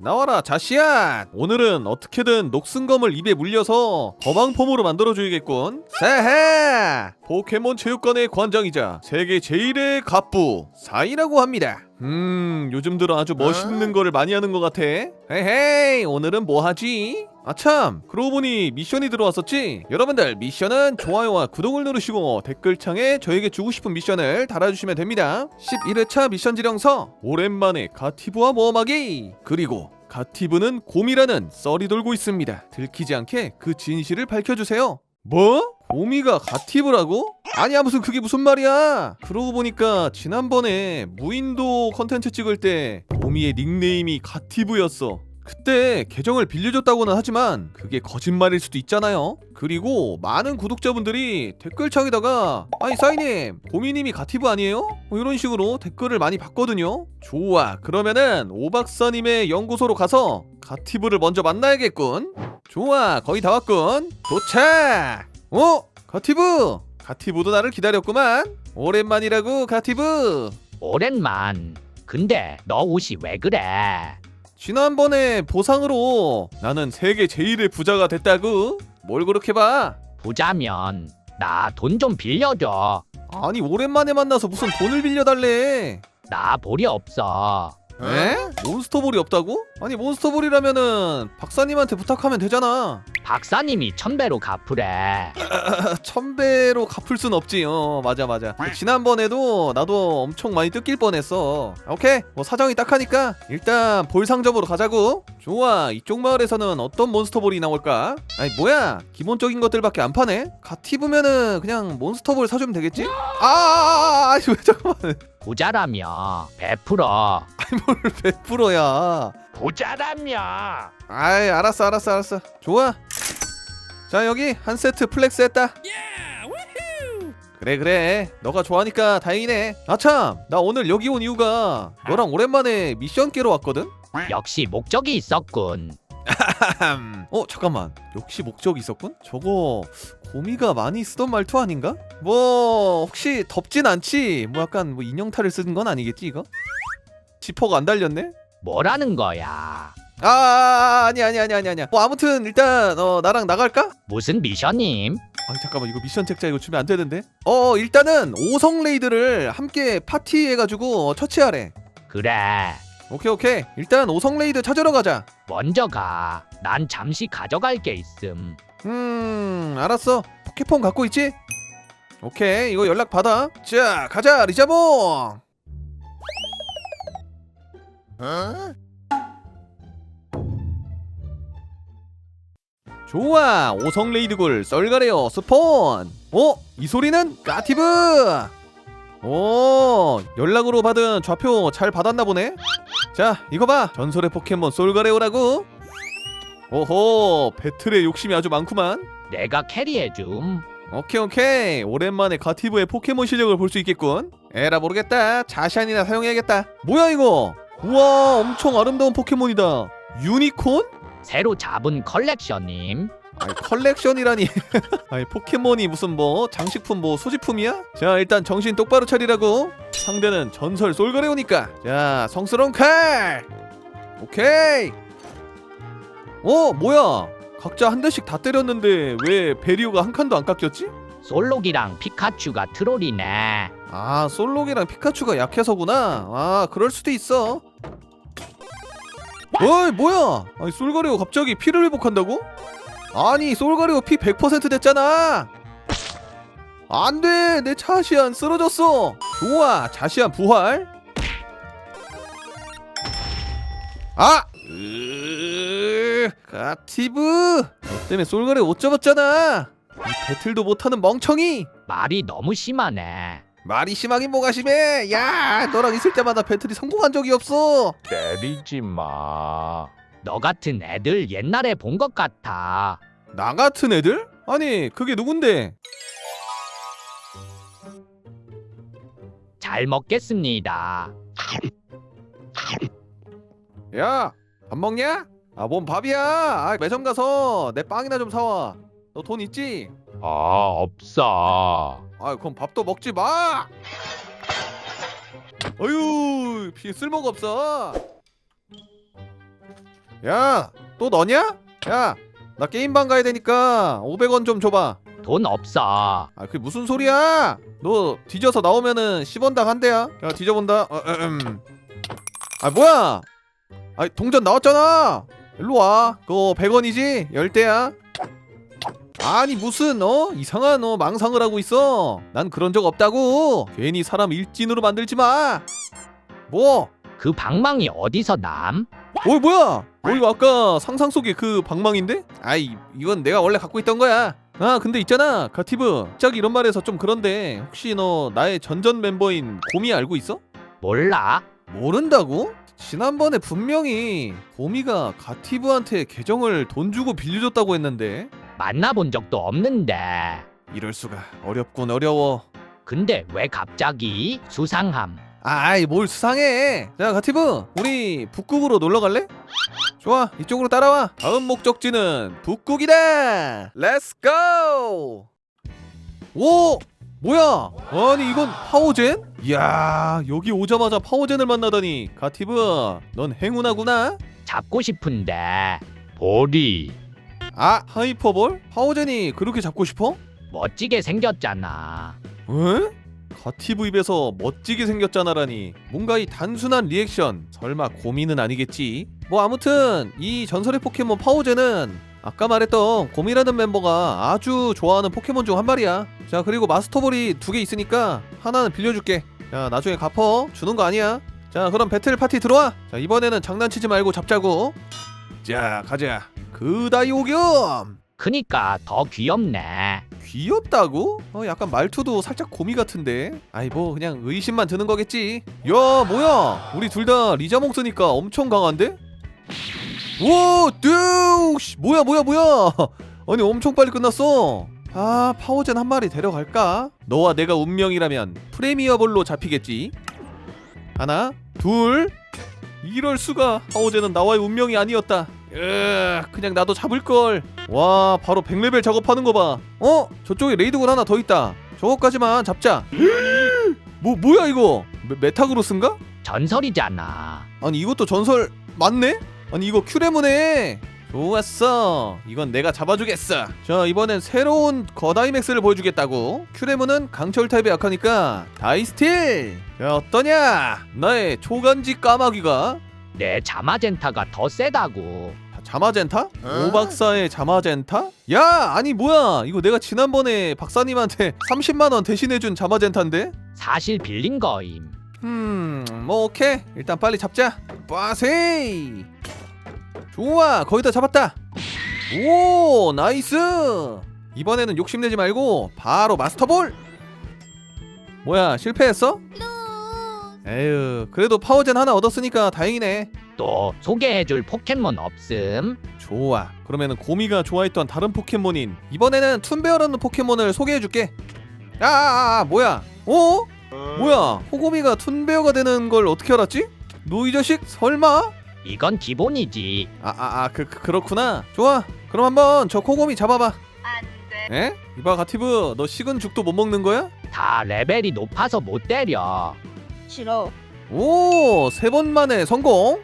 나와라 자시안 오늘은 어떻게든 녹슨검을 입에 물려서 거방폼으로 만들어줘야겠군. 새해! 포켓몬 체육관의 관장이자 세계 제일의 갑부 사이라고 합니다. 음 요즘 들어 아주 멋있는 거를 많이 하는 것 같아. 헤헤이 오늘은 뭐 하지? 아참 그러고 보니 미션이 들어왔었지? 여러분들 미션은 좋아요와 구독을 누르시고 댓글창에 저에게 주고 싶은 미션을 달아주시면 됩니다. 11회차 미션 지령서 오랜만에 가티브와 모험하기! 그리고 가티브는 곰이라는 썰이 돌고 있습니다. 들키지 않게 그 진실을 밝혀주세요. 뭐? 곰이가 가티브라고? 아니 야 무슨 그게 무슨 말이야? 그러고 보니까 지난번에 무인도 컨텐츠 찍을 때 곰이의 닉네임이 가티브였어 그때 계정을 빌려줬다고는 하지만 그게 거짓말일 수도 있잖아요. 그리고 많은 구독자분들이 댓글창에다가 아니 사이님 고미님이 가티브 아니에요? 뭐 이런 식으로 댓글을 많이 봤거든요. 좋아 그러면은 오 박사님의 연구소로 가서 가티브를 먼저 만나야겠군. 좋아 거의 다 왔군. 도착. 어 가티브 가티브도 나를 기다렸구만. 오랜만이라고 가티브. 오랜만. 근데 너 옷이 왜 그래? 지난번에 보상으로 나는 세계 제일의 부자가 됐다고? 뭘 그렇게 봐? 부자면 나 돈 좀 빌려줘. 아니 오랜만에 만나서 무슨 돈을 빌려달래 나 볼이 없어. 에? 몬스터볼이 없다고? 아니 몬스터볼이라면은 박사님한테 부탁하면 되잖아. 박사님이 천배로 갚으래. 아, 천배로 갚을 순 없지. 어 맞아 맞아. 지난번에도 나도 엄청 많이 뜯길 뻔했어. 오케이. 뭐 사정이 딱하니까 일단 볼 상점으로 가자고. 좋아. 이쪽 마을에서는 어떤 몬스터볼이 나올까? 아니 뭐야? 기본적인 것들밖에 안 파네? 가티브면은 그냥 몬스터볼 사주면 되겠지? 아아아아 왜 잠깐만. 부자라며. 베풀어. 뭘 100%야 부자라며. 아이 알았어 알았어 알았어. 좋아. 자 여기 한 세트 플렉스 했다. 그래 그래. 너가 좋아하니까 다행이네. 아참. 나 오늘 여기 온 이유가 너랑 오랜만에 미션 깨러 왔거든? 역시 목적이 있었군. 어 잠깐만. 역시 목적이 있었군? 저거 고미가 많이 쓰던 말투 아닌가? 뭐 혹시 덥진 않지? 뭐 약간 뭐 인형 탈을 쓰는 건 아니겠지 이거? 지퍼가 안 달렸네 뭐라는 거야? 아 아니 아니 아니 아니 아니야 뭐 아무튼 일단 어 나랑 나갈까? 무슨 미션임? 아 잠깐만. 이거 미션 책자 이거 주면 안 되는데? 어 일단은 오성 레이드를 함께 파티해가지고 처치하래. 그래. 오케이 오케이. 일단 오성 레이드 찾으러 가자. 먼저 가. 난 잠시 가져갈 게 있음. 음 알았어. 포켓폰 갖고 있지? 오케이. 이거 연락 받아. 자 가자 리자몽 좋아 오성 레이드굴 썰가래요 스폰. 어? 이 소리는 까티브! 오 연락으로 받은 좌표 잘 받았나 보네? 자 이거 봐. 전설의 포켓몬 솔가레오라고. 오호 배틀에 욕심이 아주 많구만. 내가 캐리해줌. 오케이 오케이. 오랜만에 가티브의 포켓몬 실력을 볼 수 있겠군. 에라 모르겠다. 자샨이나 사용해야겠다. 뭐야 이거 우와 엄청 아름다운 포켓몬이다 유니콘? 새로 잡은 컬렉션임. 아니 컬렉션이라니 아니 포켓몬이 무슨 뭐 장식품 뭐 소지품이야? 자 일단 정신 똑바로 차리라고 상대는 전설 솔가레오니까 자 성스러운 칼 오케이 어 뭐야 각자 한 대씩 다 때렸는데 왜 베리오가 한 칸도 안 깎였지? 솔록이랑 피카츄가 트롤이네. 아 솔록이랑 피카츄가 약해서구나. 아 그럴 수도 있어. 어이 뭐야? 아니 솔가리오 갑자기 피를 회복한다고? 아니 솔가리오 피 100% 됐잖아. 안돼! 내 자시안 쓰러졌어. 좋아 자시안 부활. 아! 으, 가티브! 너 때문에 솔가리오 못 잡았잖아. 이 배틀도 못하는 멍청이! 말이 너무 심하네. 말이 심하긴 뭐가 심해 야 너랑 있을 때마다 배틀이 성공한 적이 없어 때리지 마. 너 같은 애들 옛날에 본 것 같아. 나 같은 애들? 아니 그게 누군데 잘 먹겠습니다. 야 밥 먹냐? 아 뭔 밥이야 아 매점 가서 내 빵이나 좀 사와 너 돈 있지? 아, 없어. 아 그럼 밥도 먹지 마 어휴 피 쓸모가 없어 야, 또 너냐? 야, 나 게임방 가야 되니까 500원 좀 줘봐. 돈 없어. 아, 그게 무슨 소리야? 너 뒤져서 나오면은 10원당 한 대야. 야, 뒤져본다. 어, 음. 아, 뭐야? 아, 동전 나왔잖아. 일로 와. 그거 100원이지? 10대야. 아니 무슨 어 이상한 어 망상을 하고 있어. 난 그런 적 없다고. 괜히 사람 일진으로 만들지 마. 뭐? 그 방망이 어디서 남? 어 뭐야? 어 이거 아까 상상 속의 그 방망인데? 아이 이건 내가 원래 갖고 있던 거야. 아 근데 있잖아 가티브 갑자기 이런 말해서 좀 그런데 혹시 너 나의 전전 멤버인 곰이 알고 있어? 몰라. 모른다고? 지난번에 분명히 곰이가 가티브한테 계정을 돈 주고 빌려줬다고 했는데 만나본 적도 없는데. 이럴 수가 어렵군 어려워. 근데 왜 갑자기 수상함? 아이 뭘 수상해 자 가티브 우리 북극으로 놀러 갈래? 좋아 이쪽으로 따라와 다음 목적지는 북극이다 렛츠 고 오 뭐야 아니 이건 파워젠? 이야 여기 오자마자 파워젠을 만나다니 가티브 넌 행운하구나 잡고 싶은데 보리. 아 하이퍼볼? 파워젠이 그렇게 잡고 싶어? 멋지게 생겼잖아. 에? 가티브 입에서 멋지게 생겼잖아라니. 뭔가 이 단순한 리액션. 설마 고민은 아니겠지? 뭐 아무튼 이 전설의 포켓몬 파워제는 아까 말했던 곰이라는 멤버가 아주 좋아하는 포켓몬 중 한 마리야. 자 그리고 마스터볼이 두 개 있으니까 하나는 빌려줄게. 자 나중에 갚어. 주는 거 아니야? 자 그럼 배틀 파티 들어와. 자 이번에는 장난치지 말고 잡자고. 자 가자 그다이 오겸. 크니까 더 귀엽네. 귀엽다고? 어 약간 말투도 살짝 고미 같은데. 아이 뭐 그냥 의심만 드는 거겠지. 야 뭐야? 우리 둘 다 리자몽 쓰니까 엄청 강한데? 오 뚜우씨 뭐야 뭐야 뭐야? 아니 엄청 빨리 끝났어. 아 파워젠 한 마리 데려갈까? 너와 내가 운명이라면 프레미어볼로 잡히겠지. 하나 둘. 이럴 수가. 파워젠은 나와의 운명이 아니었다 으 그냥 나도 잡을걸. 와 바로 100레벨 작업하는 거 봐. 어? 저쪽에 레이드곤 하나 더 있다. 저거까지만 잡자. 뭐 뭐야 이거? 메, 메타그로스인가? 전설이잖아. 아니 이것도 전설 맞네? 아니 이거 큐레문에. 좋았어. 이건 내가 잡아주겠어. 자 이번엔 새로운 거다이맥스를 보여주겠다고. 큐레문은 강철 타입에 약하니까 다이스틸! 자 어떠냐? 나의 초간지 까마귀가 내 자마젠타가 더 세다고. 자마젠타? 오 박사의 자마젠타? 야 아니 뭐야 이거 내가 지난번에 박사님한테 30만원 대신해준 자마젠타인데? 사실 빌린 거임. 음뭐 오케이 일단 빨리 잡자 빠세이 좋아 거의 다 잡았다 오 나이스 이번에는 욕심내지 말고 바로 마스터볼 뭐야 실패했어? 에휴 그래도 파워젠 하나 얻었으니까 다행이네 또 소개해줄 포켓몬 없음? 좋아 그러면은 고미가 좋아했던 다른 포켓몬인 이번에는 툰베어라는 포켓몬을 소개해줄게 아, 아, 아 뭐야 어? 뭐야 호고미가 툰베어가 되는 걸 어떻게 알았지? 너 이 자식 설마? 이건 기본이지. 아아아 그, 그 그렇구나 좋아 그럼 한번 저 코고미 잡아봐 안돼 에? 이봐 가티브 너 식은 죽도 못 먹는 거야? 다 레벨이 높아서 못 때려. 싫어 오 세 번 만에 성공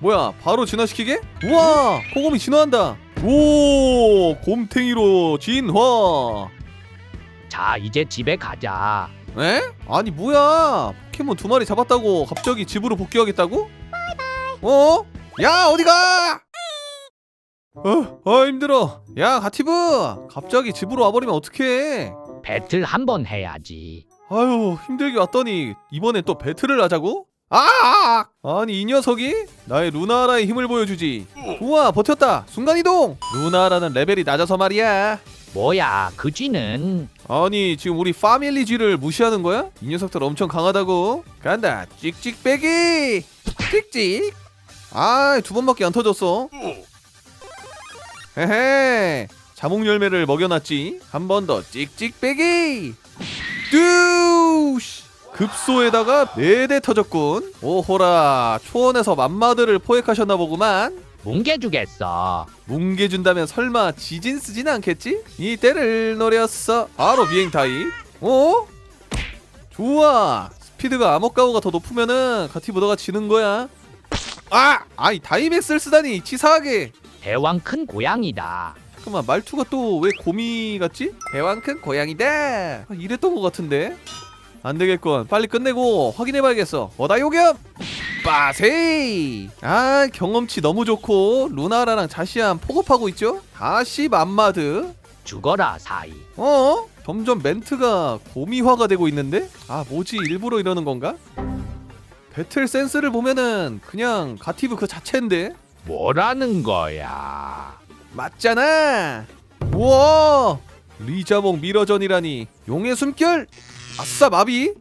뭐야 바로 진화시키게? 우와 코고미 진화한다 오 곰탱이로 진화 자, 이제 집에 가자. 에? 아니 뭐야 포켓몬 두 마리 잡았다고 갑자기 집으로 복귀하겠다고? 어? 야 어디가? 어, 아 힘들어 야 가티브 갑자기 집으로 와버리면 어떡해 배틀 한번 해야지. 아유 힘들게 왔더니 이번엔 또 배틀을 하자고? 아! 아니 이 녀석이 나의 루나라의 힘을 보여주지. 우와 버텼다. 순간 이동. 루나라는 레벨이 낮아서 말이야. 뭐야, 그 쥐는? 아니 지금 우리 파밀리 쥐를 무시하는 거야? 이 녀석들 엄청 강하다고. 간다 찍찍 빼기. 찍찍. 아두 번밖에 안 터졌어. 헤헤 자몽 열매를 먹여놨지. 한 번 더 찍찍 빼기. 뚜 우씨 급소에다가 네 대 터졌군 오호라 초원에서 맘마들을 포획하셨나 보구만 뭉개 주겠어. 뭉개준다면 설마 지진 쓰진 않겠지? 이때를 노렸어 바로 비행 타입 어? 좋아 스피드가 암흑가오가 더 높으면은 가티보더가 지는 거야 아! 아이 다이맥스를 쓰다니 치사하게 대왕 큰 고양이다. 잠깐만 말투가 또왜 곰이 같지? 대왕 큰 고양이다 아, 이랬던 것 같은데 안 되겠군 빨리 끝내고 확인해봐야겠어 어다 요겸 빠세이 아 경험치 너무 좋고 루나라랑 자시안 포급하고 있죠 다시 맘마드 죽어라 사이. 어? 점점 멘트가 고미화가 되고 있는데? 아 뭐지 일부러 이러는 건가? 배틀 센스를 보면은 그냥 가티브 그 자체인데? 뭐라는 거야? 맞잖아. 우와. 리자몽 미러전이라니. 용의 숨결. 아싸 마비.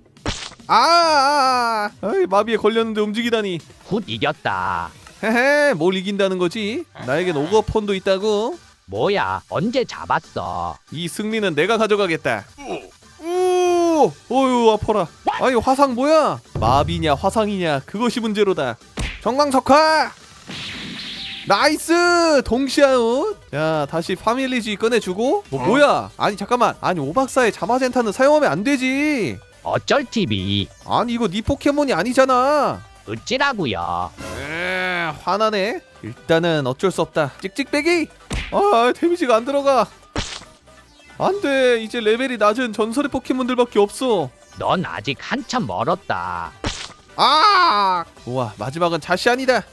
아, 아, 아. 마비에 걸렸는데 움직이다니. 훗 이겼다. 헤헤, 뭘 이긴다는 거지? 나에겐 오거폰도 있다고. 뭐야 언제 잡았어? 이 승리는 내가 가져가겠다. 우, 어유 아파라. 아니 화상 뭐야? 마비냐 화상이냐 그것이 문제로다. 정광석화. 나이스 동시아웃. 자 다시 파밀리지 꺼내주고. 뭐 뭐야? 아니 잠깐만. 아니 오박사의 자마젠타는 사용하면 안 되지. 어쩔 TV. 아니 이거 네 포켓몬이 아니잖아. 어찌라고요? 에, 화나네. 일단은 어쩔 수 없다. 찍찍배기. 아 데미지가 안 들어가. 안돼 이제 레벨이 낮은 전설의 포켓몬들밖에 없어. 넌 아직 한참 멀었다. 아! 우와 마지막은 자시안이다.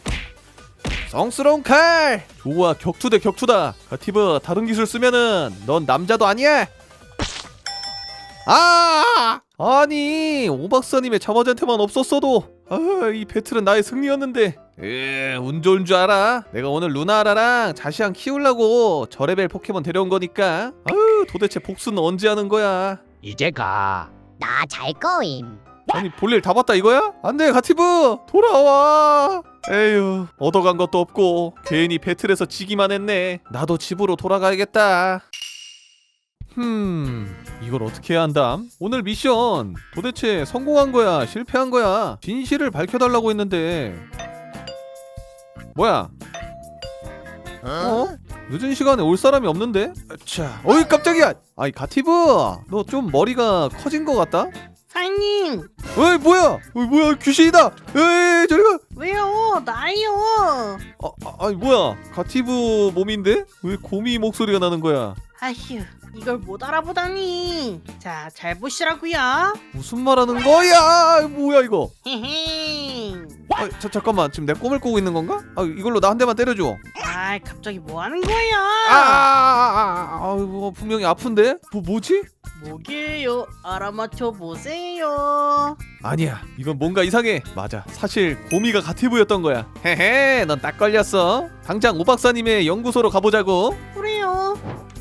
성스러운 칼. 좋아 격투 대 격투다. 가티브 다른 기술 쓰면은 넌 남자도 아니야. 아! 아니 오 박사님의 자마젠테만 없었어도 아, 이 배틀은 나의 승리였는데. 에, 운 좋은 줄 알아. 내가 오늘 루나라랑 자시안 키우려고 저레벨 포켓몬 데려온 거니까. 아유 도대체 복수는 언제 하는 거야? 이제 가. 나 잘 거임. 아니 볼일 다 봤다 이거야? 안돼 가티브 돌아와 에휴 얻어간 것도 없고 괜히 배틀에서 지기만 했네 나도 집으로 돌아가야겠다 흠 이걸 어떻게 해야 한담? 오늘 미션 도대체 성공한 거야 실패한 거야 진실을 밝혀달라고 했는데 뭐야 어? 늦은 시간에 올 사람이 없는데? 자, 어이 깜짝이야. 아이 가티브, 너 좀 머리가 커진 것 같다. 사장님 어이 뭐야? 어이 뭐야 귀신이다. 에이 저리 가. 왜요? 나요. 아, 아 아니 뭐야? 가티브 몸인데 왜 곰이 목소리가 나는 거야? 아휴 이걸 못 알아보다니. 자 잘 보시라고요. 무슨 말하는 거야? 뭐야 이거? 헤헤. 아, 자, 잠깐만 지금 내 꿈을 꾸고 있는 건가? 아 이걸로 나 한 대만 때려줘. 아 갑자기 뭐 하는 거예요? 아, 아, 아, 아, 아, 이거 분명히 아픈데? 뭐 뭐지? 뭐게요? 알아맞혀 보세요. 아니야 이건 뭔가 이상해 맞아 사실 고미가 가티브였던 거야 헤헤 넌 딱 걸렸어 당장 오 박사님의 연구소로 가보자고 그래요.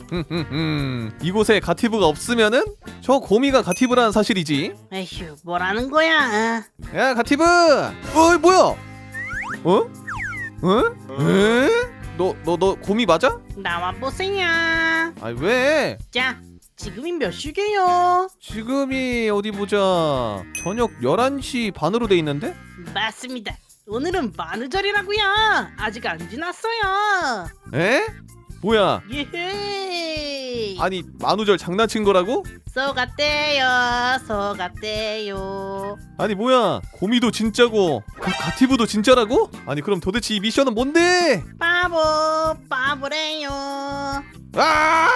흠흠흠 이곳에 가티브가 없으면은 저 고미가 가티브라는 사실이지 에휴 뭐라는 거야? 야 가티브 어이 뭐야 어? 어? 에? 너너너 고미 맞아? 나와 보세요. 아니 왜 자 지금이 몇 시게요? 지금이 어디 보자 저녁 11시 반으로 돼 있는데? 맞습니다. 오늘은 만우절이라고요. 아직 안 지났어요. 에? 뭐야 예헤. 아니 만우절 장난친 거라고? 속았대요. 속았대요. 아니 뭐야 고미도 진짜고 그 가티브도 진짜라고? 아니 그럼 도대체 이 미션은 뭔데? 바보 바보래요. 아!